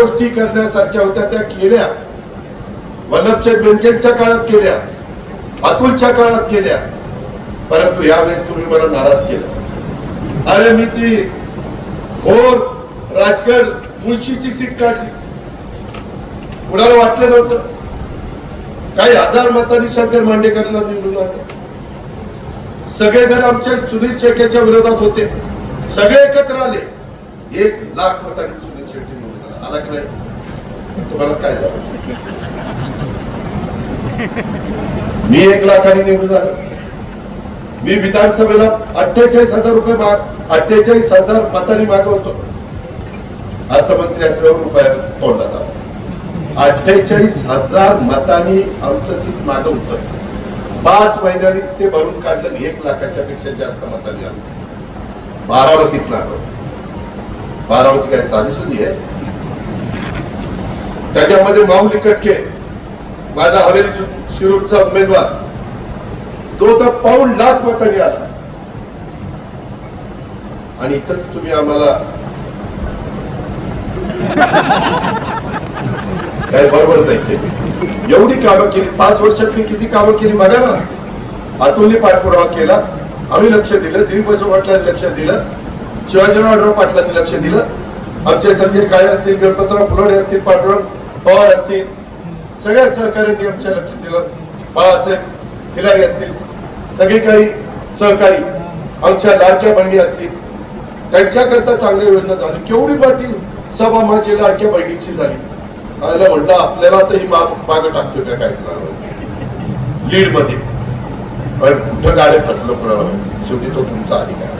गोष्टी करण्यासारख्या होत्या त्या केल्या. वल्लभचंद बेनकेच्या काळात केल्या. अतुलच्या काळात केल्या. परंतु यावेळेस तुम्ही मला नाराज केला. अरे मी ती भोर राजगड मुळशीची सीट काढली. कुणाला वाटलं नव्हतं? काही हजार मतांनी शंकर मांडेकरांना निवडून आणलं. सगळेजण आमच्या सुनील शेखेच्या विरोधात होते. सगळे एकत्र आले. एक लाख मतांनी आराखडे तुम्हालाच काय झालं. मी एक लाखाने निवडून झालो मी विधानसभेला अठ्ठेचाळीस हजार रुपये माग अठ्ठेचाळीस हजार मतांनी मागवतो. अर्थमंत्री असल्यावर रुपया तोंडात आला. अठ्ठेचाळीस हजार मतांनी आमचं सीट मागवतं. पाच महिन्यांनीच ते भरून काढलं एक लाखाच्या पेक्षा जास्त मतांनी आलं. बारामतीत मागवलं बारामती काय साधी सुधी आहे? त्याच्यामध्ये माऊली कटके माझा हवेली शिरूरचा उमेदवार. तो तर पाऊण लाख मतांनी आला आणि इथंच तुम्ही आम्हाला काय बरोबर जायचे एवढी कामं केली. पाच वर्षात मी किती कामं केली बघा ना? अतुलने पाठपुरावा केला. आम्ही लक्ष दिलं. दिलीप वाटलांनी पाटलांनी लक्ष दिलं. शिवाजीराव पाटलांनी लक्ष दिलं. आमचे संजय काळे असतील गणपतराव फुलोडे असतील पांडुरंग पवार असतील सगळ्या सहकार्यांनी आमच्या लक्षात दिलं बाळासाहेब खिलारी असतील सगळे काही सहकारी आमच्या लाडक्या बहिणी असतील त्यांच्याकरता चांगल्या योजना झाली. केवढी मोठी सभा माझी लाडक्या बहिणीची झाली. आयला म्हटलं आपल्याला तर ही माग माग टाकतो त्या काय लीडमध्ये पण कुठं गाड्या फसलं कुणाला शेवटी तो तुमचा अधिकार आहे.